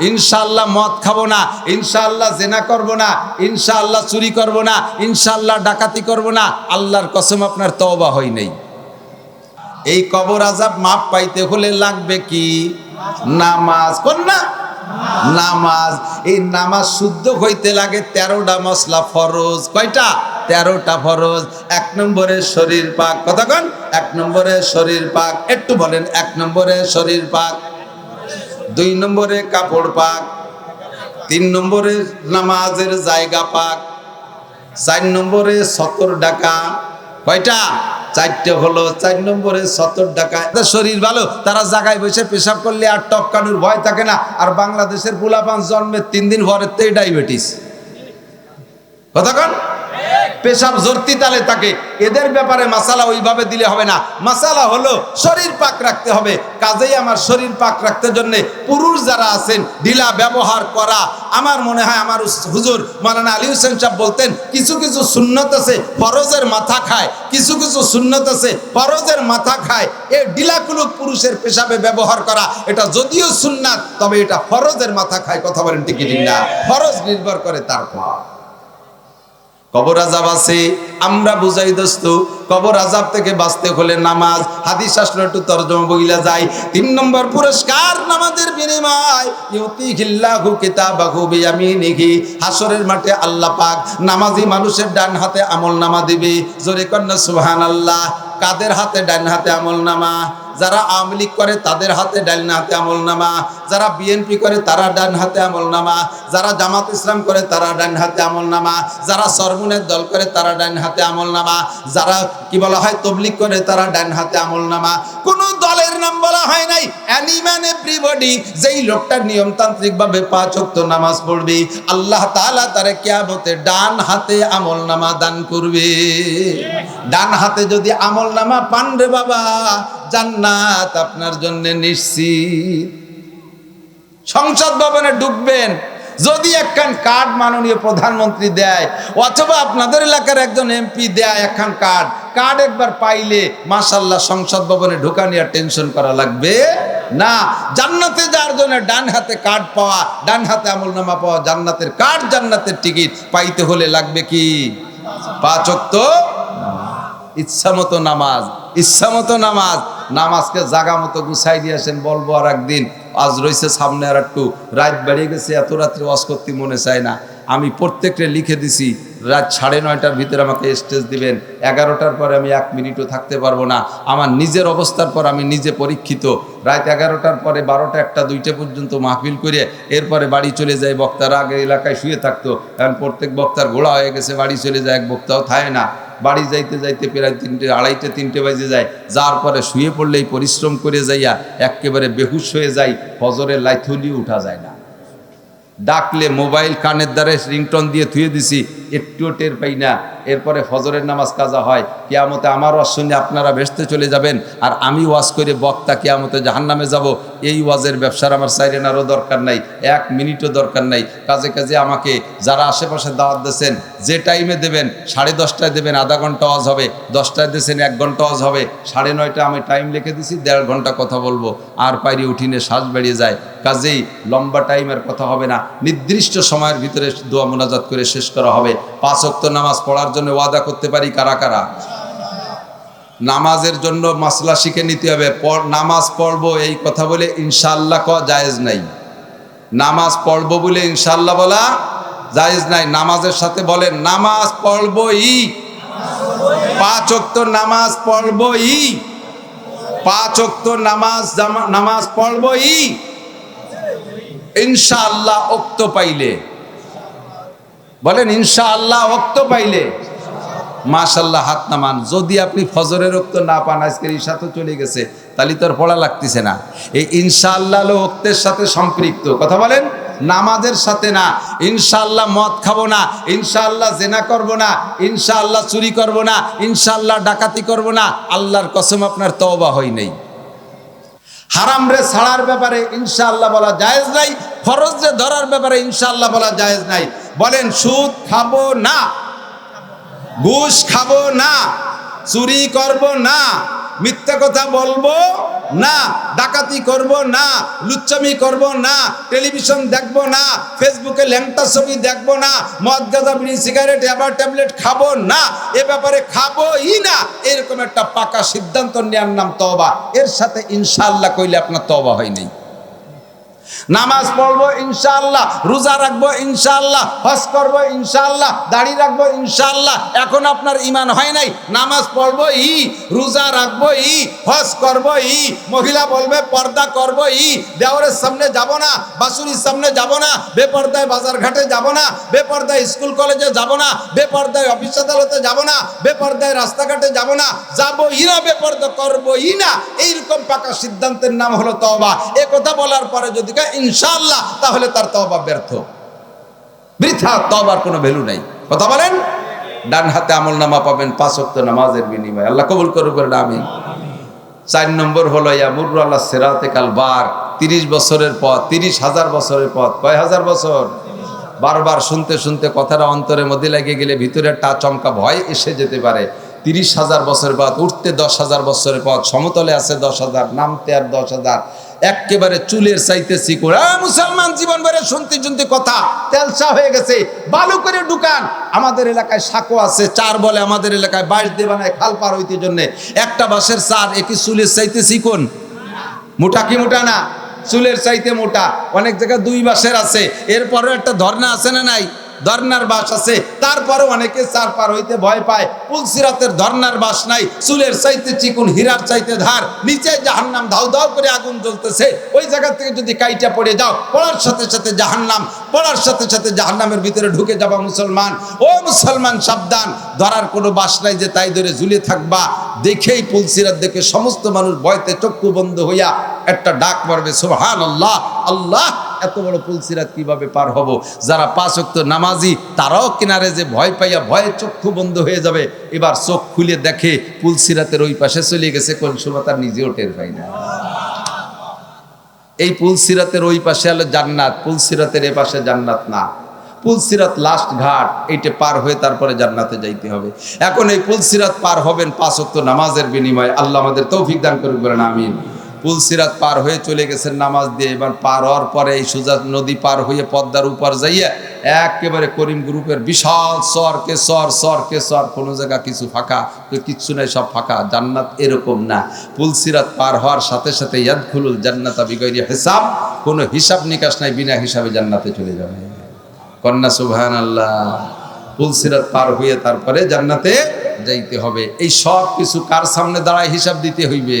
ইনশাআল্লাহ মদ খাব না, ইনশাআল্লাহ জেনা করব না, ইনশাআল্লাহ চুরি করব না, ইনশাআল্লাহ ডাকাতি করব না, আল্লাহর কসম আপনার তওবা হয় নাই। এই কবর আজাব মাপ পাইতে হলে লাগবে কি? নামাজ কোন না নামাজ। এই নামাজ শুদ্ধ হইতে লাগে তেরোটা মশলা ফরজ। কয়টা? তেরোটা ফরজ। এক নম্বরে শরীর পাক। কতক্ষণ এক নম্বরে শরীর পাক। একটু বলেন, এক নম্বরে শরীর পাক। দুই নম্বরে কাপড় পাক, তিন নম্বরে নামাজের জায়গা পাক, চার নম্বরে সতর ডাকা, কয়টা? চারটে হলো, চার নম্বরে সতর তাদের শরীর ভালো, তারা জায়গায় বসে পেশাব করলে আর টপকানোর ভয় থাকে না। আর বাংলাদেশের পুলাপান জন্মের তিন দিন পরের তেই ডায়াবেটিস। কতক্ষণ পেশাব জর্তি তালে থাকে এদের ব্যাপারে মাসালা ওইভাবে দিলে হবে না। মাসালা হলো শরীর পাক রাখতে হবে। কাজেই আমার শরীর পাক রাখতে জন্য পুরুষ যারা আছেন, ঢিলা ব্যবহার করা। আমার মনে হয় আমার হুজুর মালানা আলী হোসেন সাহেব বলতেন, কিছু কিছু সুন্নত আছে, ফরজের মাথা খায়। কিছু কিছু সুন্নত আছে, ফরজের মাথা খায়। এই ঢিলাকুলুক পুরুষের পেশাবে ব্যবহার করা, এটা যদিও সুন্নাত, তবে এটা ফরজের মাথা খায়। কথা বলেন টিকিট না ফরজ নির্ভর করে তারপর কবর আজাব আছে? আমরা বুঝাই, দোস্ত, কবর আজাব থেকে বাঁচতে হলে নামাজ, হাদিস আসলে একটু তর্জমা বইলা যায়। তিন নম্বর, পুরস্কার নামাজের বিনিময়। ইউতি খিল্লাহু কিতাবাহু বিয়ামিনিহি। হাসরের মাঠে আল্লাহ পাক নামাজি মানুষের ডান হাতে আমল নামা দিবে। জোরে কন্যা, সুবহানাল্লাহ। কাদের হাতে? ডান হাতে আমল নামা যারা আওয়ামী লীগ করে তাদের হাতে ডান হাতে আমল নামা। যারা বিএনপি করে তারা ডান হাতে আমল নামা। যারা জামাত ইসলাম করে তারা ডান হাতে আমল নামা। যারা সরমুনের দল করে তারা ডান হাতে আমল নামা। যারা কি বলা হয়, তবলিগ করে তারা ডান হাতে আমল নামা। কোন দলের নাম বলা হয় নাই। অ্যানিম্যান এভরিবডি যেই লোকটা নিয়মতান্ত্রিক ভাবে পাঁচ ওয়াক্ত নামাজ পড়বে, আল্লাহ তাআলা তারে কিয়ামতে ডান হাতে আমল নামা দান করবে। ডান হাতে যদি আমল নামা পান রে বাবা, জান্নাত আপনার জন্য নিশ্চিত। সংসদ ভবনে ঢুকবেন, যদি একখান কার্ড মাননীয় প্রধানমন্ত্রী দেয়, অথবা আপনাদের এলাকার একজন এমপি দেয় একখান কার্ড কার্ড একবার পাইলে মাসাল্লাহ সংসদ ভবনে ঢোকা নিয়ে টেনশন করা লাগবে? না, জান্নাতে যাওয়ার জন্য ডান হাতে কার্ড পাওয়া, ডান হাতে আমলনামা পাওয়া জান্নাতের কার্ড, জান্নাতের টিকিট পাইতে হলে লাগবে কি? পাঁচ অক্ত ইচ্ছা মতো নামাজ। ইচ্ছা মতো নামাজ, নামাজকে জাগা মতো গুছাই দিয়ে আসেন, বলব আর একদিন, আজ রয়েছে সামনে আর একটু, রাত বেড়ে গেছে, এত রাত্রে ওয়াজ করতে মনে চায় না। আমি প্রত্যেকটা লিখে দিছি, রাত সাড়ে নয়টার ভিতরে আমাকে স্টেজ দিবেন, এগারোটার পরে আমি এক মিনিটও থাকতে পারব না। আমার নিজের অবস্থার পর আমি নিজে পরীক্ষিত, রাত এগারোটার পরে বারোটা একটা দুইটা পর্যন্ত মাহফিল করে এরপরে বাড়ি চলে যায় বক্তারা আগে এলাকায় শুয়ে থাকতো, কারণ প্রত্যেক বক্তার ঘোড়া হয়ে গেছে, বাড়ি চলে যায়, এক বক্তাও থায় না। বাড়ি যাইতে যাইতে প্রায় তিনটে, আড়াইটে, তিনটে বাজে যায়। যার পরে শুয়ে পড়লেই পরিশ্রম করে যাইয়া একেবারে বেহুশ হয়ে যাই হজরে লাইথলি উঠা যায় না। ডাকলে মোবাইল কানের দ্বারা রিংটন দিয়ে থুয়ে দিছি, একটুও টের পাই না। এরপরে ফজরের নামাজ কাজা হয়, কেয়ামতে আমার ওয়াজ শুনে আপনারা ভেসতে চলে যাবেন, আর আমি ওয়াজ করে বক্তা কেয়ামতে জাহান্নামে যাব, এই ওয়াজের ব্যবসার আমার সাইরেনারও দরকার নাই, এক মিনিটও দরকার নাই। কাজে কাজে আমাকে যারা আশেপাশে দাওয়াত দিয়েছেন, যে টাইমে দেবেন, সাড়ে দশটায় দেবেন, আধা ঘণ্টা ওয়াজ হবে, দশটায় দিয়েছেন, এক ঘণ্টা ওয়াজ হবে, সাড়ে নয়টা আমি টাইম লিখে দিছি, দেড় ঘণ্টা কথা বলব, আর পাইরি উঠিনে শ্বাস বেরিয়ে যায়। কাজেই লম্বা টাইমের কথা হবে না, নির্দিষ্ট সময়ের ভিতরে দোয়া মোনাজাত করে শেষ করা হবে। পাঁচ অক্ত নামাজ পড়ার জন্য ওয়াদা করতে পারি কারা কারা? নামাজের জন্য মাসলা শিখে নিতে হবে। নামাজ পড়ব এই কথা বলে ইনশাল্লাহ ক জায়েজ নাই। নামাজ পড়ব বলে ইনশাল্লাহ বলা জায়েজ নাই। নামাজের সাথে বলেন নামাজ পড়বই। পাঁচ অক্ত নামাজ পড়বই। পাঁচ অক্ত নামাজ নামাজ পড়বই। ইনশাআল্লাহ অক্ত পাইলে বলেন, ইনশাআল্লাহ অক্ত পাইলে। মাশাল্লাহ হাত নামান। যদি আপনি ফজরের রক্ত না পান, আজকের ঈশা তো চলে গেছে, তাহলে তো আর পড়া লাগতেছে না। এই ইনশাআল্লাহ হলো অক্তের সাথে সম্পৃক্ত। কথা বলেন, নামাজের সাথে না। ইনশাআল্লাহ মদ খাব না। ইনশাআল্লাহ জেনা করব না। ইনশাআল্লাহ চুরি করব না। ইনশাআল্লাহ ডাকাতি করব না। আল্লাহর কসম আপনার তওবা হয় নাই। হারাম রে ছাড়ার ব্যাপারে ইনশাআল্লাহ বলা জায়েজ নাই ফরজ রে ধরার ব্যাপারে ইনশাআল্লাহ বলা জায়েজ নাই। বলেন, সুদ খাব না, ঘুষ খাব না, চুরি করব না মিথ্যা কথা বলব? না। ডাকাতি করব না। লুচ্চামি করব না। টেলিভিশন দেখব না। ফেসবুকে ল্যাংটা ছবি দেখব না। মদ গাঁদা বিড়ি, সিগারেট, এবার ট্যাবলেট খাব না। এ ব্যাপারে খাবোই না। এরকম একটা পাকা সিদ্ধান্ত নেওয়ার নাম তবা এর সাথে ইনশাল্লাহ কইলে আপনার তবা হয়নি নামাজ পড়ব ইনশাআল্লাহ, রোজা রাখব ইনশাআল্লাহ, হজ করব ইনশাআল্লাহ, দাড়ি রাখব ইনশাআল্লাহ। এখন আপনার ইমান হয় নাই, নামাজ পড়ব ই, রোজা রাখব ই, হজ করব ই, মহিলা বলবে পর্দা করব ই দেওয়ারের সামনে যাব না, বাসুরির সামনে যাব না, বেপর্দায় বাজার ঘাটে যাব না, বেপর্দায় স্কুল কলেজে যাব না, বেপর্দায় অফিস আদালতে যাব না, বেপর্দায় রাস্তাঘাটে যাব না, যাব ই না, বেপর্দা করব ই না। এইরকম পাকা সিদ্ধান্তের নাম হলো তওবা। এ কথা বলার পরে যদি কয় ইনশাআল্লাহ, তাহলে তার তওবা ব্যর্থ। বৃথা, তওবার কোনো ভ্যালু নাই। কথা বলেন? ডান হাতে আমল নামা পাবেন, পাঁচ ওয়াক্ত নামাজের বিনিময়ে। আল্লাহ কবুল করুক বলেন, আমিন। চার নম্বর হলো ইয়ামুর আল্লাহ সেরাতে কাল বার। তিরিশ বছরের পথ, তিরিশ হাজার বছরের পথ, কয় হাজার বছর? বারবার শুনতে শুনতে কথাটা অন্তরের মধ্যে লেগে গেলে ভিতরে একটা চমকা ভয় এসে যেতে পারে। তিরিশ হাজার বছরের পথ, উঠতে দশ হাজার বছরের পথ, সমতলে আছে দশ হাজার, নামতে আর দশ হাজার। একেবারে চুলের চাইতে শিকুড়। মুসলমান জীবন ভরে শুনতে শুনতে কথা তেলসা হয়ে গেছে। বালু করে ঢুকান। আমাদের এলাকায় সাঁকো আছে, চার বলে আমাদের এলাকায় বাঁশ দিয়ে বানায় খাল পার হইতে জন্য। একটা বাঁশের চার একই চুলের চাইতে শিকন মোটা কি মোটা না? চুলের চাইতে মোটা। অনেক জায়গায় দুই বাঁশের আছে। এরপরও একটা ধর্না আছে না নাই? ধর্নার বাস আছে। তারপরে অনেকে চার পার হইতে ভয় পায়। পুলসিরাতের ধর্নার বাস নাই। চুলের চাইতে চিকুন, হীরার চাইতে ধার। নিচে জাহান্নাম ধাউ ধাউ করে আগুন জ্বলতেছে। ওই জায়গা থেকে যদি কাইটা পড়ে যাও, পড়ার সাথে সাথে জাহান্নাম, পড়ার সাথে সাথে জাহান্নামের ভিতরে ঢুকে যাবা মুসলমান। ও মুসলমান, সাবধান। ধরার কোনো বাস নাই যে তাই ধরে ঝুলে থাকবা। দেখেই পুলসিরাত দেখে সমস্ত মানুষ ভয়তে চক্ষু বন্ধ হইয়া একটা ডাক মারবে সুবহান আল্লাহ আল্লাহ এত বড় পুলসিরাত কীভাবে পার হব? যারা পাঁচ অক্ত নামাজি, তারাও কিনারে যে ভয় পাইয়া ভয়ে চক্ষু বন্ধ হয়ে যাবে। এবার চোখ খুলে দেখে পুলসিরাতের ওই পাশে চলে গেছে, কোন সময় তার নিজেও টের পাই না। এই পুলসিরাতের ওই পাশে হলো জান্নাত পুলসিরাতের এ পাশে জান্নাত না। পুলসিরাত লাস্ট ঘাট, এইটা পার হয়ে তারপরে জান্নাতে যাইতে হবে। এখন এই পুলসিরাত পার হবেন পাঁচ অক্ত নামাজের বিনিময়ে। আল্লাহ আমাদের তৌফিক দান করুক, বলেন আমিন। পুলসিরাত পার হয়ে চলে গেছেন নামাজ দিয়ে। এবার পার হওয়ার পরে এই সুজা নদী পার হয়ে পদ্মার উপর যাইয়া একেবারে করিম গ্রুপের বিশাল সর কে সর সর কে সর, কোনো জায়গা কিছু ফাঁকা, তো কিচ্ছু নাই, সব ফাঁকা। জান্নাত এরকম না। পুলসিরাত পার হওয়ার সাথে সাথে ইয়াদখুলুল জান্নাতা বিগৈরি হিসাব, কোনো হিসাব নিকাশ নাই, বিনা হিসাবে জান্নাতে চলে যাবে। কন্যা সুবহান আল্লাহ পুলসিরাত পার হয়ে তারপরে জান্নাতে যাইতে হবে। এই সব কিছু কার সামনে দাঁড়ায় হিসাব দিতে হইবে?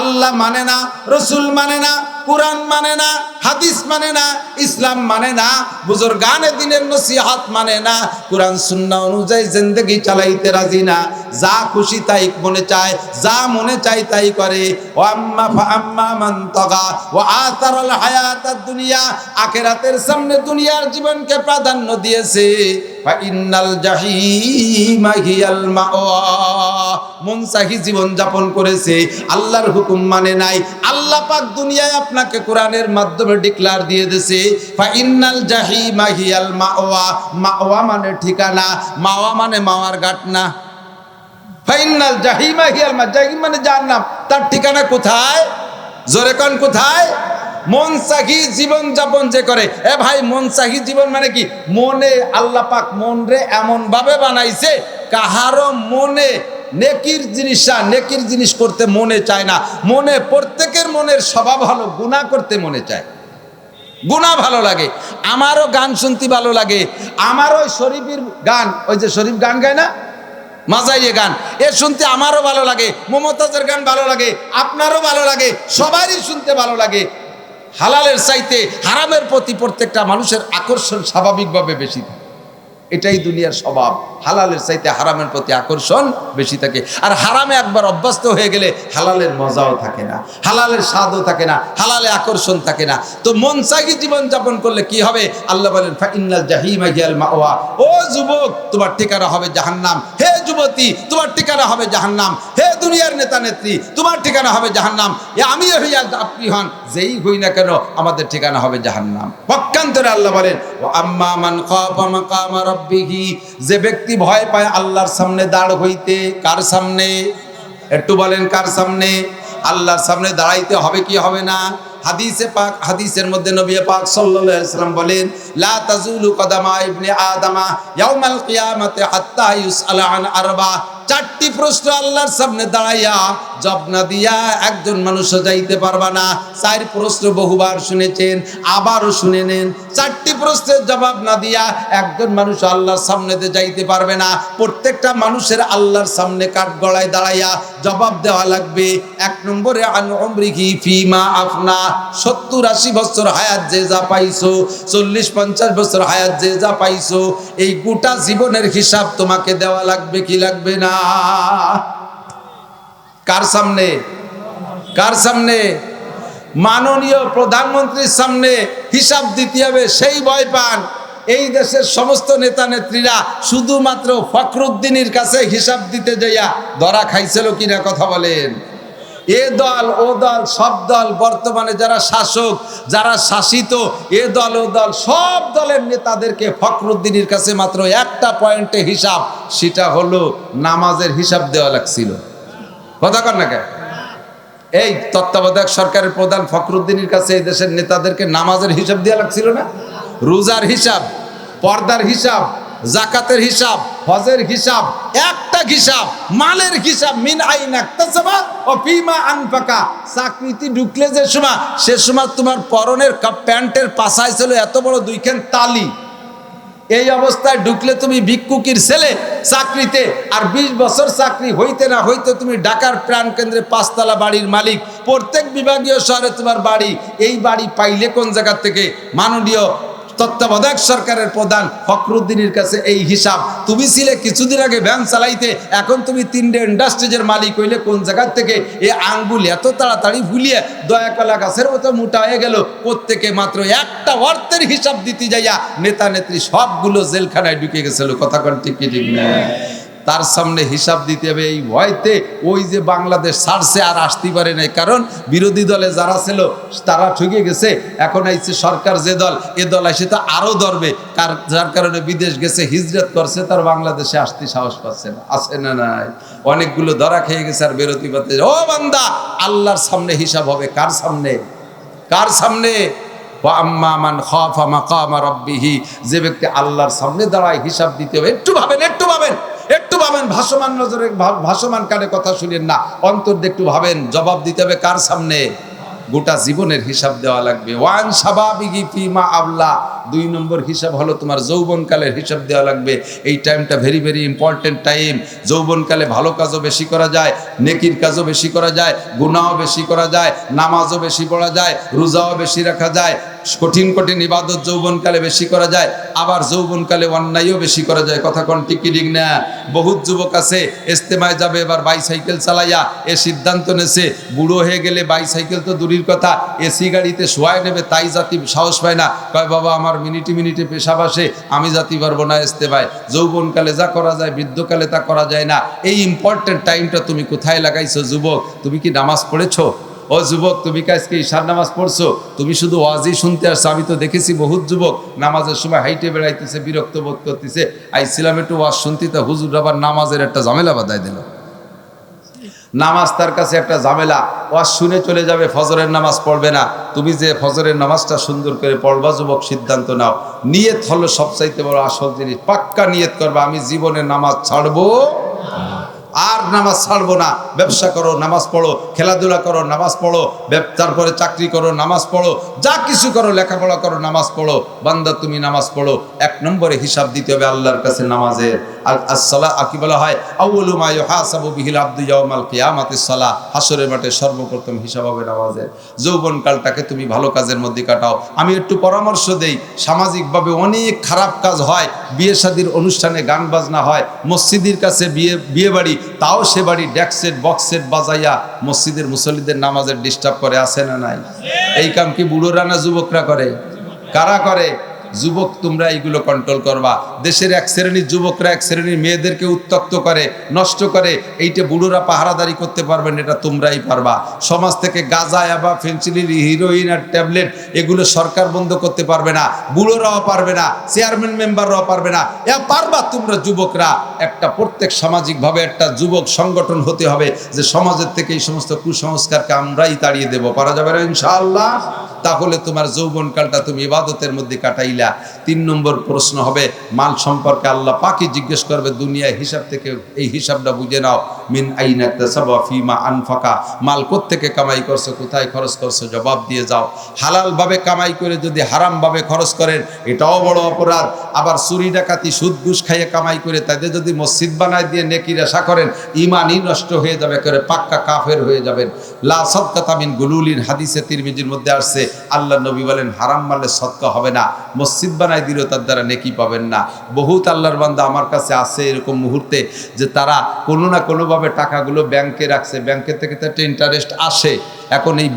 আল্লাহ মানে না, রসুল মানে না, কোরআন মানে না, হাদিস মানে না, ইসলাম মানে না, বুজুর্গানে দিনের নসিহাত মানে না, কোরআন সুন্না অনুযায়ী জিন্দগি চালাইতে রাজি না, যা খুশি তাই মনে চায়, যা মনে চায় তাই করে। ও আম্মা আম্মা মান ও দুনিয়া, আখিরাতের সামনে দুনিয়ার জীবনকে প্রাধান্য দিয়েছে। মাওয়া মনসাহি জীবন যাপন করেছে, আল্লাহর হুকুম মানে নাই। আল্লাহ পাক দুনিয়ায় আপনাকে কোরআনের মাধ্যমে ডিক্লার দিয়ে দিয়েছে ফা ইন্নাল জাহিমা হিয়াল মাওয়া। মাওয়া মানে ঠিকানা, মাওয়া মানে মাওয়ার ঘাট না ফাইনাল জাহিমা হিয়াল মা জাহিম মানে জাহান্নাম তার ঠিকানা কোথায়? জোরে কোথায়? মন চাহি জীবন যাপন যে করে। এ ভাই মন চাহি জীবন মানে কি? মনে, আল্লাহ পাক মন রে এমন ভাবে বানাইছে কাহারও মনে নেকির জিনিসটা নেকির জিনিস করতে মনে চায় না। মনে, প্রত্যেকের মনের স্বভাব হলো গুণা করতে মনে চায়। গুণা ভালো লাগে, আমারও গান শুনতে ভালো লাগে, আমারও ওই শরীফের গান, ওই যে শরীফ গান গায় না? মাজাইয়ে গান, এ শুনতে আমারও ভালো লাগে, মমতাজের গান ভালো লাগে, আপনারও ভালো লাগে, সবারই শুনতে ভালো লাগে। হালালের চাইতে হারামের প্রতি প্রত্যেকটা মানুষের আকর্ষণ স্বাভাবিকভাবে বেশি থাকে। এটাই দুনিয়ার স্বভাব। হালালের চাইতে হারামের প্রতি আকর্ষণ বেশি থাকে। আর হারামে একবার অভ্যস্ত হয়ে গেলে হালালের মজাও থাকে না, হালালের স্বাদও থাকে না, হালালে আকর্ষণ থাকে না। তো মন চাগি জীবন যাপন করলে কি হবে? আল্লাহ বলেন ফাইনাল জাহিমা গিয়াল মাওয়া। ও যুবক, তোমার ঠিকানা হবে জাহান্নাম। হে যুবতী, তোমার ঠিকানা হবে জাহান্নাম। হে দুনিয়ার নেতা নেত্রী তোমার ঠিকানা হবে জাহান্নাম। এ আমি হইয়া আপনি হন, যেই হই না কেন আমাদের ঠিকানা হবে জাহান্নাম। পক্ষান্তরে আল্লাহ বলেন ও আম্মা মান খাফা মাকামা রাব্বিহি যে ব্যক্তি ভয় পায় আল্লাহর সামনে দাঁড় হইতে, কার সামনে? একটু বলেন, কার সামনে? আল্লাহর সামনে দাঁড়াইতে হবে কি হবে না? হাদিসে পাক, হাদিসের মধ্যে নবী পাক সাল্লাল্লাহু আলাইহি সাল্লাম বলেন, লা তাজুলু কদামা ইবনে আদামা ইয়াউমাল কিয়ামাতি হাত্তা ইউসআলা আন আরবা। চারটি প্রশ্ন আল্লাহর সামনে দাঁড়াইয়া জব না দিয়া একজন মানুষও যাইতে পারবা না। চার প্রশ্ন বহুবার শুনেছেন, আবারও শুনে নেন। চারটি প্রশ্নের জবাব না দিয়া একজন মানুষ আল্লাহর সামনেতে যাইতে পারবে না। প্রত্যেকটা মানুষের আল্লাহর সামনে কাঠ গড়ায় দাঁড়াইয়া জবাব দেওয়া লাগবে। এক নম্বরে, আন ফিমা আফনা। সত্তর আশি বছর হায়াত যে যা পাইছো, চল্লিশ পঞ্চাশ বছর হায়াত যে যা পাইছো, এই গোটা জীবনের হিসাব তোমাকে দেওয়া লাগবে কি লাগবে না? কার সামনে? কার সামনে? মাননীয় প্রধানমন্ত্রীর সামনে হিসাব দিতে হবে, সেই ভয় পান। এই দেশের সমস্ত নেতা নেত্রীরা শুধুমাত্র ফখরুদ্দিনের কাছে হিসাব দিতে যাইয়া ধরা খাইছিল কিনা কথা বলেন। এ দল, ও দল, সব দল, বর্তমানে যারা শাসক, যারা শাসিত, এ দল, ও দল, সব দলের নেতাদেরকে ফখরুদ্দিনের কাছে মাত্র একটা পয়েন্টে হিসাব, সেটা হলো নামাজের হিসাব দেওয়া লাগছিল। কথা কর না কেন? এই তত্ত্বাবধায়ক সরকারের প্রধান ফখরুদ্দিনের কাছে এই দেশের নেতাদেরকে নামাজের হিসাব দেওয়া লাগছিল না? রোজার হিসাব, পর্দার হিসাব জাকাতের হিসাব, হজের হিসাব, একটা হিসাব, মালের হিসাব, মিন আইন একতাসাবা ও ফিমা আনফাকা। চাকরিতে ঢুকলে যে সময় সে সময় তোমার পরনের প্যান্টের পাশায় ছিল এত বড় দুইখান তালি। এই অবস্থায় ঢুকলে তুমি ভিক্ষুকির ছেলে চাকরিতে, আর ২০ বছর চাকরি হইতে না হইতে তুমি ঢাকার প্রাণ কেন্দ্রে পাঁচতলা বাড়ির মালিক। প্রত্যেক বিভাগীয় শহরে তোমার বাড়ি। এই বাড়ি পাইলে কোন জায়গা থেকে? মাননীয় তত্ত্বাবধায়ক সরকারের প্রধান ফখরুদ্দিনের কাছে এই হিসাব। তুমি ছিলে কিছুদিন আগে ভ্যান চালাইতে, এখন তুমি তিনটে ইন্ডাস্ট্রিজের মালিক হইলে কোন জায়গার থেকে? এই আঙ্গুল এত তাড়াতাড়ি ভুলিয়ে দয়াকলা গাছের মতো মোটা হয়ে গেল। প্রত্যেকে মাত্র একটা অর্থের হিসাব দিতে যাইয়া নেতা নেত্রী সবগুলো জেলখানায় ঢুকে গেছিল। কথা কন ঠিক ঠিক না? তার সামনে হিসাব দিতে হবে, এই ভয়তে ওই যে বাংলাদেশ ছাড়ছে আর আসতে পারে নাই। কারণ বিরোধী দলে যারা ছিল, তারা ঠকে গেছে। এখন আইছে সরকার যে দল, এ দল আসে তো আরও ধরবে। কার, যার কারণে বিদেশ গেছে, হিজরত করছে, তার বাংলাদেশে আসতে সাহস পাচ্ছে না। আছে না নাই? অনেকগুলো ধরা খেয়ে গেছে আর বিরোধী পথে। ও বান্দা, আল্লাহর সামনে হিসাব হবে কার সামনে? কার সামনে? মান যে ব্যক্তি আল্লাহর সামনে দাঁড়ায়, হিসাব দিতে হবে। একটু ভাবেন একটু ভাবেন। একটু ভাবেন, ভাসমান নজরে ভাসমান কানে কথা শুনেন না। অন্তর দিয়ে একটু ভাবেন, জবাব দিতে হবে কার সামনে? গোটা জীবনের হিসাব দেওয়া লাগবে। ওয়ান সাবাবিগি ফিমা আবলা। দুই নম্বর হিসাব হলো তোমার যৌবনকালের হিসাব দেওয়া লাগবে। এই টাইমটা ভেরি ভেরি ইম্পর্টেন্ট টাইম যৌবনকালে ভালো কাজও বেশি করা যায়, নেকির কাজও বেশি করা যায়, গুনাহও বেশি করা যায়, নামাজও বেশি পড়া যায়, রোজাও বেশি রাখা যায়, কঠিন কঠিন ইবাদত যৌবনকালে বেশি করা যায়, আবার যৌবনকালে অন্যায়ও বেশি করা যায়। কথা কোন ঠিক কি না? বহুত যুবক আছে ইস্তেমায় যাবে, এবার বাইসাইকেল চালাইয়া এ সিদ্ধান্ত নেছে, বুড়ো হয়ে গেলে বাইসাইকেল তো দূরের কথা, এসি গাড়িতে শোয়ায় নেবে, তাই জাতি সাহস পায় না। কয়, বাবা, আমার মিনিটে মিনিটে পেশাব আসে, আমি জাতি পারব না ইস্তেমায় যৌবনকালে যা করা যায়, বৃদ্ধকালে তা করা যায় না। এই ইম্পর্টেন্ট টাইমটা তুমি কোথায় লাগাইছো, যুবক? তুমি কি নামাজ পড়েছো? ও যুবক, তুমি আজকে ঈশার নামাজ পড়ছো? তুমি শুধু ওয়াজই শুনতে আসছো। আমি তো দেখেছি বহুত যুবক নামাজের সময় হাইটে বেড়াইতেছে, বিরক্ত বোধ করতেছে। আইছিলাম একটু ওয়াজ শুনতে, তা হুজুর আবার নামাজের একটা ঝামেলা বাদায় দিল। নামাজ তার কাছে একটা ঝামেলা। ওয়াজ শুনে চলে যাবে, ফজরের নামাজ পড়বে না। তুমি যে ফজরের নামাজটা সুন্দর করে পড়বা, যুবক, সিদ্ধান্ত নাও। নিয়ত হলো সবচাইতে বড় আসল জিনিস। পাক্কা নিয়ত করবা, আমি জীবনে নামাজ ছাড়বো আর নামাজ ছাড়বো না। ব্যবসা করো, নামাজ পড়ো, খেলাধুলা করো, নামাজ পড়ো তারপরে চাকরি করো, নামাজ পড়ো, যা কিছু করো, লেখাপড়া করো, নামাজ পড়ো। বান্দা, তুমি নামাজ পড়ো। এক নম্বরে হিসাব দিতে হবে আল্লাহর কাছে নামাজের। আর আসসালা কি বলা হয়? আউ্লু মা ইউহাসাবু বিহিল আব্দু ইয়াউমাল কিয়ামাতিস সালাহ। হাসরের মাঠে সর্বপ্রথম হিসাব হবে নামাজের। যৌবনকালটাকে তুমি ভালো কাজের মধ্যে কাটাও। আমি একটু পরামর্শ দেই, সামাজিকভাবে অনেক খারাপ কাজ হয়। বিয়ে শাদির অনুষ্ঠানে গান বাজনা হয়। মসজিদের কাছে বিয়ে বিয়ে বাড়ি তাও সে বাড়ি ডেক্সের বক্সেট বাজাইয়া মসজিদের মুসল্লিদের নামাজের ডিস্টার্ব করে আসে না নাই? এই কাম কি বুড়ো রানা, যুবকরা করে? কারা করে? যুবক, তোমরা এইগুলো কন্ট্রোল করবা। দেশের এক শ্রেণির যুবকরা, এক শ্রেণির মেয়েদেরকে উত্তক্ত করে, নষ্ট করে, এইটা বুড়োরা পাহারাদারি করতে পারবেন এটা তোমরাই পারবা। সমাজ থেকে গাঁজা বা ফেন্সিলির হিরোইন আর ট্যাবলেট, এগুলো সরকার বন্ধ করতে পারবে না, বুড়োরাও পারবে না চেয়ারম্যান মেম্বাররাও পারবে না। এ, পারবা তোমরা যুবকরা। একটা প্রত্যেক সামাজিকভাবে একটা যুবক সংগঠন হতে হবে, যে সমাজের থেকে এই সমস্ত কুসংস্কারকে আমরাই তাড়িয়ে দেব। পারা যাবে না ইনশাআল্লাহ? তাহলে তোমার যৌবনকালটা তুমি ইবাদতের মধ্যে কাটাইলা। তিন নম্বর প্রশ্ন হবে, মাল সম্পর্কে আল্লাহ পাকি জিজ্ঞেস করবে, দুনিয়ায় হিসাব থেকে এই হিসাবটা বুঝে নাও। মিন আইনা তাসাবা ফিমা আনফাকা, মাল থেকে কামাই করছ, কোথায় খরচ করছ, জবাব দিয়ে যাও। হালালভাবে কামাই করে যদি হারামভাবে খরচ করেন, এটাও বড় অপরাধ। আবার চুরি ডাকাতি সুদ ঘুষ খাইয়ে কামাই করে তাদের যদি মসজিদ বানায় দিয়ে নেকির আশা করেন, ইমানই নষ্ট হয়ে যাবে করে পাক্কা কাফের হয়ে যাবেন। লা সদকাতা মিন গুলুলিন, হাদিসে তিরমিজির মধ্যে আসছে, আল্লাহ নবী বলেন, হারাম মারলে সদকা হবে না মসজিদ বানায় দিলেও তার দ্বারা নেকি পাবেন না। বহুত আল্লাহর বান্দা আমার কাছে আছে এরকম মুহূর্তে যে তারা কোনো না কোনোভাবে টাকাগুলো ব্যাংকে রাখছে। ব্যাংকের থেকে তো একটা ইন্টারেস্ট আসে। এখন এই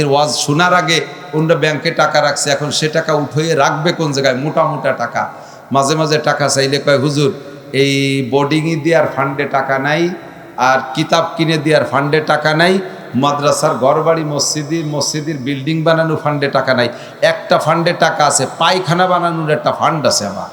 এর ওয়াজ শোনার আগে ওনরা ব্যাংকে টাকা রাখছে। এখন সে টাকা উঠিয়ে রাখবে কোন জায়গায়? মোটা মোটা টাকা। মাঝে মাঝে টাকা চাইলে কয়, হুজুর, এই বোর্ডিংই দেওয়ার ফান্ডে টাকা নাই, আর কিতাব কিনে দেওয়ার ফান্ডে টাকা নাই মাদ্রাসার ঘরবাড়ি মসজিদের মসজিদের বিল্ডিং বানানো ফান্ডে টাকা নাই। একটা ফান্ডে টাকা আছে, পায়খানা বানানোর একটা ফান্ড আছে আমার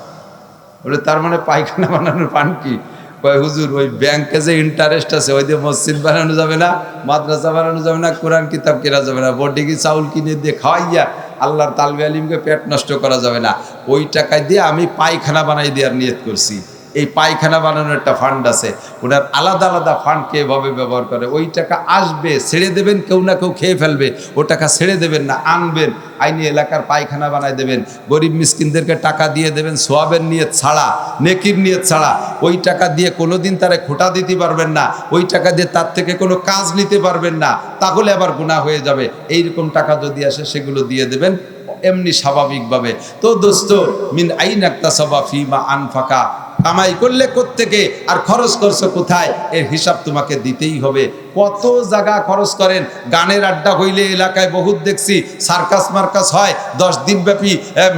বলে, তার মানে পায়খানা বানানোর ফান্ড কি? কয়, হুজুর, ওই ব্যাংকে যে ইন্টারেস্ট আছে, ওই দিয়ে মসজিদ বানানো যাবে না, মাদ্রাসা বানানো যাবে না, কোরআন কিতাব কেনা যাবে না বডিকে চাউল কিনে দিয়ে খাওয়াইয়া আল্লাহর তালবে আলিমকে পেট নষ্ট করা যাবে না। ওই টাকায় দিয়ে আমি পায়খানা বানাই দেওয়ার নিয়ত করছি। এই পায়খানা বানানোর একটা ফান্ড আছে। ওনার আলাদা আলাদা ফান্ডকে এভাবে ব্যবহার করে। ওই টাকা আসবে, ছেড়ে দেবেন, কেউ না কেউ খেয়ে ফেলবে। ও টাকা ছেড়ে দেবেন না, আনবেন। আইনি এলাকার পায়খানা বানায় দেবেন। গরিব মিসকিনদেরকে টাকা দিয়ে দেবেন, সোয়াবের নিয়ে ছাড়া, নেকির নিয়ে ছাড়া। ওই টাকা দিয়ে কোনোদিন তারা খোটা দিতে পারবেন না। ওই টাকা দিয়ে তার থেকে কোনো কাজ নিতে পারবেন না। তাহলে আবার গুণা হয়ে যাবে। এইরকম টাকা যদি আসে, সেগুলো দিয়ে দেবেন। এমনি স্বাভাবিকভাবে। তো দোস্ত, মিন আইন একটা সবা ফি বা আনফাকা। কামাই করলে কোত্থেকে? আর খরচ করছ কোথায়? এর হিসাব তোমাকে দিতেই হবে। কত জায়গা খরচ করেন? গানের আড্ডা হইলে এলাকায় বহুত দেখছি, সার্কাস মার্কাস হয়, দশ দিনব্যাপী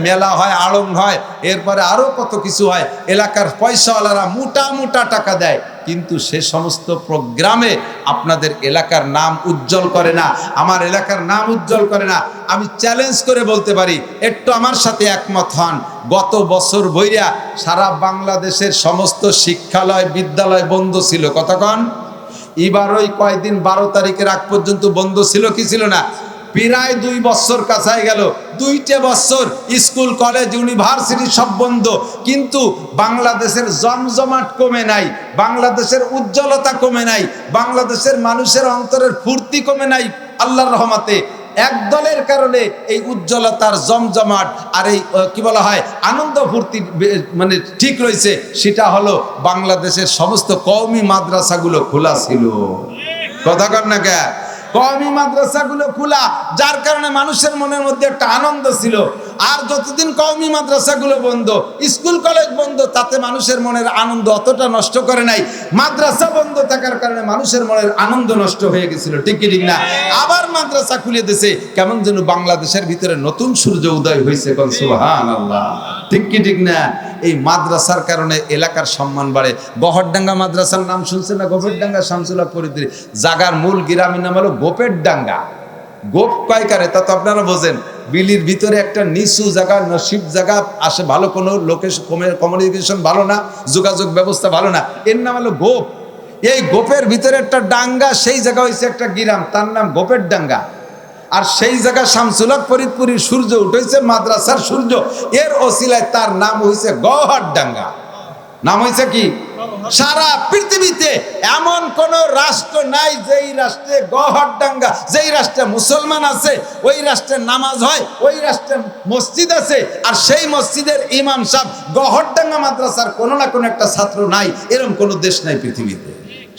মেলা হয়, আড়ং হয়, এরপরে আরও কত কিছু হয়। এলাকার পয়সাওয়ালারা মোটা মোটা টাকা দেয়। কিন্তু সে সমস্ত প্রোগ্রামে আপনাদের এলাকার নাম উজ্জ্বল করে না, আমার এলাকার নাম উজ্জ্বল করে না। আমি চ্যালেঞ্জ করে বলতে পারি, একটু আমার সাথে একমত হন। গত বছর বইরা সারা বাংলাদেশের সমস্ত শিক্ষালয়, বিদ্যালয় বন্ধ ছিল। কতক্ষণ এবার ওই কয়েকদিন বারো তারিখের আগ পর্যন্ত বন্ধ ছিল কি ছিল না? প্রায় দুই বছর কাছায় গেল। দুইটা বছর স্কুল, কলেজ, ইউনিভার্সিটি সব বন্ধ। কিন্তু বাংলাদেশের জমজমাট কমে নাই, বাংলাদেশের উজ্জ্বলতা কমে নাই, বাংলাদেশের মানুষের অন্তরের ফুর্তি কমে নাই আল্লাহর রহমাতে। এক দলের কারণে এই উজ্জ্বলতার জমজমাট আর এই কি বলা হয়, আনন্দ ফুর্তি মানে ঠিক রয়েছে। সেটা হলো বাংলাদেশের সমস্ত কওমি মাদ্রাসাগুলো খোলা ছিল। কথা কর না কে? কওমি মাদ্রাসাগুলো খোলা, যার কারণে মানুষের মনের মধ্যে একটা আনন্দ ছিল। আর যতদিন কওমি মাদ্রাসাগুলো বন্ধ, স্কুল, কলেজ বন্ধ, তাতে মানুষের মনের আনন্দ অতটা নষ্ট করে নাই। মাদ্রাসা বন্ধ থাকার কারণে মানুষের মনের আনন্দ নষ্ট হয়ে গেছিল, ঠিক ঠিক না? আবার মাদ্রাসা খুলে দিয়েছে কেমন যেন বাংলাদেশের ভিতরে নতুন সূর্য উদয় হয়েছে ঠিক কি ঠিক না? এই মাদ্রাসার কারণে এলাকার সম্মান বাড়ে। গহরডাঙ্গা মাদ্রাসার নাম শুনছেন না? গোপেরডাঙ্গা শামসুল্লাহ পরিত্রী জাগার মূল গ্রামের নাম হলো গোপের ডাঙ্গা গোপ কয়কারে তা তো আপনারা বোঝেন। বিলির ভিতরে একটা নিচু জায়গা, নসিব জায়গা আসে ভালো, কোনো লোকেশন কমিউনিকেশন ভালো না, যোগাযোগ ব্যবস্থা ভালো না। এর নাম হলো গোপ। এই গোপের ভিতরে একটা ডাঙ্গা সেই জায়গা হয়েছে একটা গিরাম। তার নাম গোপের ডাঙ্গা আর সেই জায়গা শামসুলাক ফরিদপুরের সূর্য উঠেছে, মাদ্রাসার সূর্য। এর অসিলায় তার নাম হয়েছে গহর ডাঙ্গা নাম হয়েছে কি? সারা পৃথিবীতে এমন কোন রাষ্ট্র নাই যেই রাষ্ট্রে গহরডাঙ্গা যেই রাষ্ট্রে মুসলমান আছে, ওই রাষ্ট্রে নামাজ হয়, ওই রাষ্ট্রে মসজিদ আছে, আর সেই মসজিদের ইমাম সাহেব গহরডাঙ্গা মাদ্রাসার কোনো না কোনো একটা ছাত্র নাই, এরম কোনো দেশ নাই পৃথিবীতে।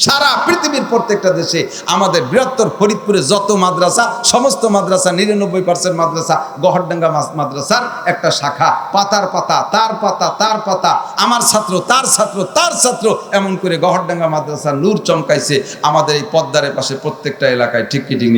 সারা পৃথিবীর প্রত্যেকটা দেশে আমাদের বৃহত্তর ফরিদপুরে যত মাদ্রাসা, সমস্ত মাদ্রাসা, নিরানব্বই পার্সেন্ট মাদ্রাসা, গহরডাঙ্গা মাদ্রাসার একটা শাখা। পাতার পাতা, তার পাতা তার পাতা, আমার ছাত্র, তার ছাত্র তার ছাত্র, এমন করে গহরডাঙ্গা মাদ্রাসা নূর চমকাইছে আমাদের এই পদ্মারের পাশে প্রত্যেকটা এলাকায়। ঠিক কি, ঠিক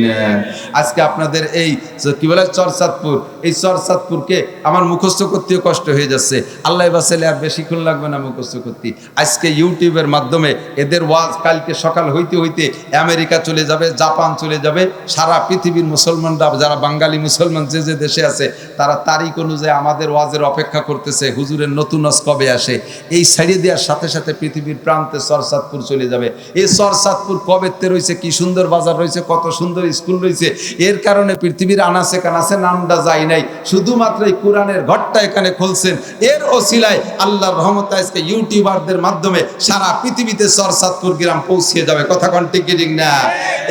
আজকে আপনাদের এই কি বলে চরসাদপুর এই চরসাদপুরকে আমার মুখস্থ করতেও কষ্ট হয়ে যাচ্ছে। আল্লাহ বাসাইলে আর বেশিক্ষণ লাগবে না মুখস্থ করতে। আজকে ইউটিউবের মাধ্যমে এদের ওয়াজ কালকে সকাল হইতে হইতে আমেরিকা চলে যাবে, জাপান চলে যাবে, সারা পৃথিবীর মুসলমানরা, যারা বাঙালি মুসলমান যে যে দেশে আছে, তারা তারিখ অনুযায়ী আমাদের ওয়াজের অপেক্ষা করতেছে, হুজুরের নতুন ওয়াজ কবে আসে? এই ছাড়িয়ে দেওয়ার সাথে সাথে পৃথিবীর প্রান্তে সরসাদপুর চলে যাবে। এই সরসাদপুর কবেতে রয়েছে, কি সুন্দর বাজার রয়েছে, কত সুন্দর স্কুল রয়েছে, এর কারণে পৃথিবীর আনাসে কানাসে নামটা যায় নাই। শুধুমাত্র এই কোরআনের ঘরটা এখানে খুলছেন। এর ওসিলায় আল্লাহর রহমত আজকে ইউটিউবারদের মাধ্যমে সারা পৃথিবীতে সরসাদপুর গ্রাম পৌঁছিয়ে যাবে। কথা কন ঠিক ঠিক না?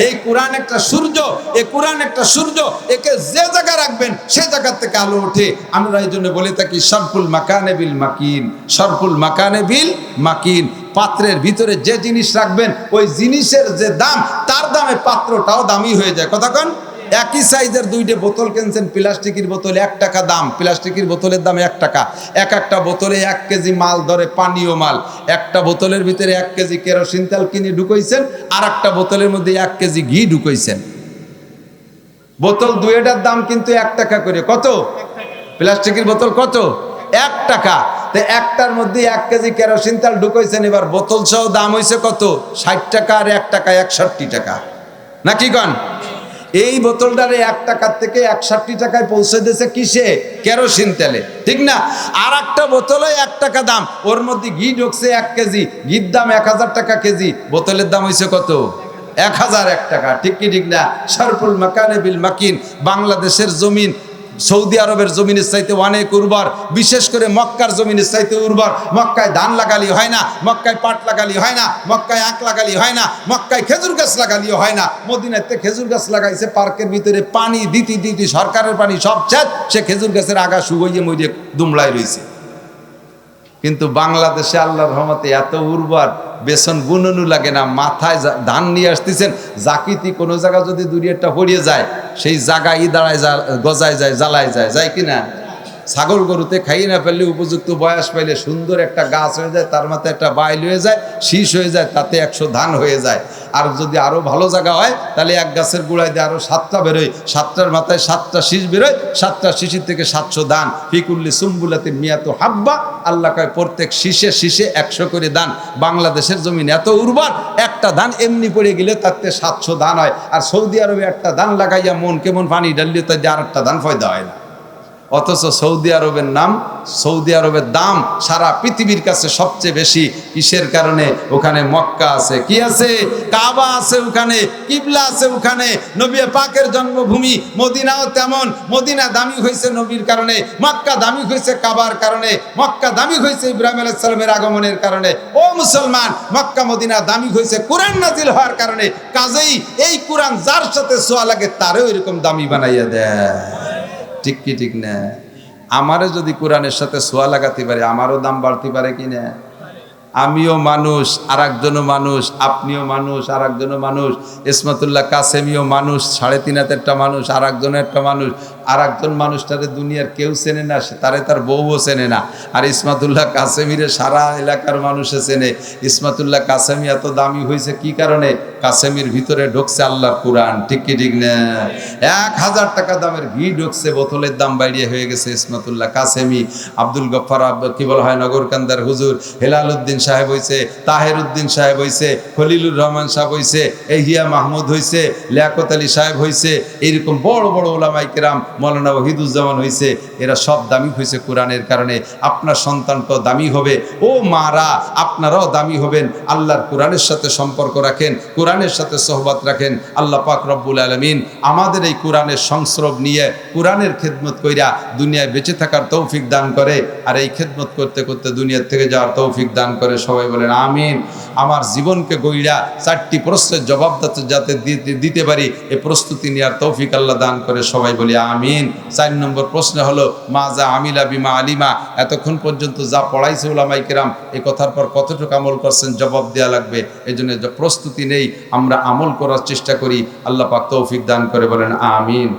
এই কোরআন একটা সূর্য, এই কোরআন একটা সূর্য, একে যে জায়গা রাখবেন, সে জায়গা থেকে আলো ওঠে। আমরা এই জন্য বলে থাকি সরফুল মাকানে বিল মাকিন সরফুল মাকানে বিল মাকিন। পাত্রের ভিতরে যে জিনিস রাখবেন, ওই জিনিসের যে দাম, তার দামে পাত্রটাও দামি হয়ে যায়। কথা কন? একই সাইজের দুইটা বোতল কিনছেন, প্লাস্টিকের বোতল এক টাকা দাম, প্লাস্টিকের বোতলের দাম এক টাকা। এক একটা বোতলে এক কেজি মাল ধরে, পানীয় মাল। একটা বোতলের ভিতরে এক কেজি কেরোসিন তেল কিনে ঢুকাইছেন আর একটা বোতলের মধ্যে এক কেজি ঘি ঢুকাইছেন। বোতল দুইটার দাম কিন্তু এক টাকা করে। কত? প্লাস্টিকের বোতল কত? এক টাকা। তো একটার মধ্যে এক কেজি কেরোসিন তেল ঢুকাইছেন, এবার বোতল সহ দাম হয়েছে কত? ষাট টাকা আর এক টাকা, একষট্টি টাকা। নাকি কন? এই বোতলটারে এক টাকার থেকে একষট্টি টাকায় পৌঁছে দিয়েছে কিসে? কেরোসিন তেলে। ঠিক না? আর একটা বোতলে এক টাকা দাম। ওর মধ্যে ঘি ঢুকছে এক কেজি, ঘির দাম এক হাজার টাকা কেজি। বোতলের দাম হয়েছে কত? এক হাজার এক টাকা। ঠিক কি ঠিক না? সরফুল মাকানে বিল মাকিন, বাংলাদেশের জমিন সৌদি আরবের জমিনের চাইতে অনেক উর্বর, বিশেষ করে মক্কার জমিনের চাইতে উর্বর। মক্কায় ধান লাগালি হয় না, মক্কায় পাট লাগালি হয় না, মক্কায় আঁক লাগালি হয় না, মক্কায় খেজুর গাছ লাগালিও হয় না। মদিনাতে খেজুর গাছ লাগাইছে, পার্কের ভিতরে পানি, দিতি দিতি সরকারের পানি, সব ছেদ, সে খেজুর গাছের আগা শুয়ে মরিয়ে দুমলায় রয়েছে কিন্তু বাংলাদেশে আল্লাহ রহমতে এত উর্বর, বেসন বুননু লাগে না, মাথায় ধান নিয়ে আসতেছেন, জাকিতি কোনো জায়গা যদি দুরিয়াটা একটা হরিয়ে যায়, সেই জায়গায় দাঁড়ায় গজায় যায়, জ্বালায় যায় যায় কি না ছাগল গরুতে খাইয়ে না ফেললে উপযুক্ত বয়স পাইলে সুন্দর একটা গাছ হয়ে যায়, তার মাথায় একটা বাইল হয়ে যায়, শীষ হয়ে যায়, তাতে একশো ধান হয়ে যায়। আর যদি আরও ভালো জায়গা হয়, তাহলে এক গাছের গোড়ায় দিয়ে আরও সাতটা বেরোয়। সাতটার মাথায় সাতটা শীষ বেরোয়, সাতটা শিশির থেকে সাতশো দান ফিকুল্লি সুম্বুলাতে মিয়াত হাব্বা, আল্লাহ কয়, প্রত্যেক শীষে শীষে একশো করে দান বাংলাদেশের জমিন এত উর্বর, একটা ধান এমনি পড়ে গেলে তাতে সাতশো ধান হয়। আর সৌদি আরবে একটা ধান লাগাইয়া মন কেমন পানি ডালিয়ে তাই আর একটা ধান ফয়দা হয় না। অথচ সৌদি আরবের নাম, সৌদি আরবের দাম সারা পৃথিবীর কাছে সবচেয়ে বেশি। কিসের কারণে? ওখানে মক্কা আছে। কি আছে? কাবা আছে ওখানে, কিবলা আছে ওখানে। নবী পাকের জন্মভূমি মদিনাও তেমন। মদিনা দামি হয়েছে নবীর কারণে, মক্কা দামি হয়েছে কাবার কারণে, মক্কা দামি হয়েছে ইব্রাহিম আলাইসালামের আগমনের কারণে। ও মুসলমান, মক্কা মদিনা দামি হয়েছে কোরআন নাজিল হওয়ার কারণে। কাজেই এই কোরআন যার সাথে সোয়া লাগে, তারও এরকম দামি বানাইয়া দেয়। ঠিক কি ঠিক না? আমারও যদি কোরআনের সাথে সোয়া লাগাতে পারে, আমারও দাম বাড়তে পারে কি না? আমিও মানুষ আর একজনও মানুষ, আপনিও মানুষ আর একজনও মানুষ। ইসমাতুল্লাহ কাসেমিও মানুষ, সাড়ে তিন হাতেরটা মানুষ আর একজনের একটা মানুষ। আর একজন মানুষটারে দুনিয়ার কেউ চেনে না, সে তারে তার বউও চেনে না। আর ইসমাতুল্লাহ কাসেমিরে সারা এলাকার মানুষে চেনে। ইসমাতুল্লাহ কাসেমি এত দামি হয়েছে কি কারণে? কাসেমির ভিতরে ঢুকছে আল্লাহর কোরআন, ঠিক কি ঠিক না? এক হাজার টাকা দামের ঘি ঢুকছে, বোতলের দাম বাড়িয়ে হয়ে গেছে ইসমাতুল্লাহ কাসেমি। আব্দুল গফার কি বলা হয়, নগরকান্দার হুজুর। হেলাল উদ্দিন সাহেব হইছে তাহের উদ্দিন সাহেব হইছে, খলিলুর রহমান সাহেব হইছে, এহিয়া মাহমুদ হইছে, লিয়াকত আলী সাহেব হইছে এইরকম বড় বড় ওলামাই কেরাম মৌলানা ওহিদুজ্জামান হয়েছে এরা সব দামি হয়েছে কোরআনের কারণে। আপনার সন্তানটাও দামি হবে। ও মারা, আপনারাও দামি হবেন। আল্লাহর কোরআনের সাথে সম্পর্ক রাখেন, কোরআনের সাথে সহবত রাখেন। আল্লাহ পাক রব্বুল আলমিন আমাদের এই কোরআনের সংস্রব নিয়ে কোরআনের খেদমত কইরা দুনিয়ায় বেঁচে থাকার তৌফিক দান করে, আর এই খেদমত করতে করতে দুনিয়ার থেকে যাওয়ার তৌফিক দান করে সবাই বলেন, আমিন। আমার জীবনকে গইরা চারটি প্রশ্নের জবাব যাতে- দিতে- পারি এই প্রস্তুতি নেওয়ার তৌফিক আল্লাহ দান করে সবাই বলি, আমিন। চার নম্বর প্রশ্ন হলো, মা যা আমিলা বিমা আলিমা, এতক্ষণ পর্যন্ত যা পড়াইছে ওলামাই কেরাম এই কথার পর কতটুকু আমল করছেন জবাব দেওয়া লাগবে। এই জন্য প্রস্তুতি নেই, আমরা আমল করার চেষ্টা করি। আল্লাহ পাক তৌফিক দান করে বলেন, আমিন।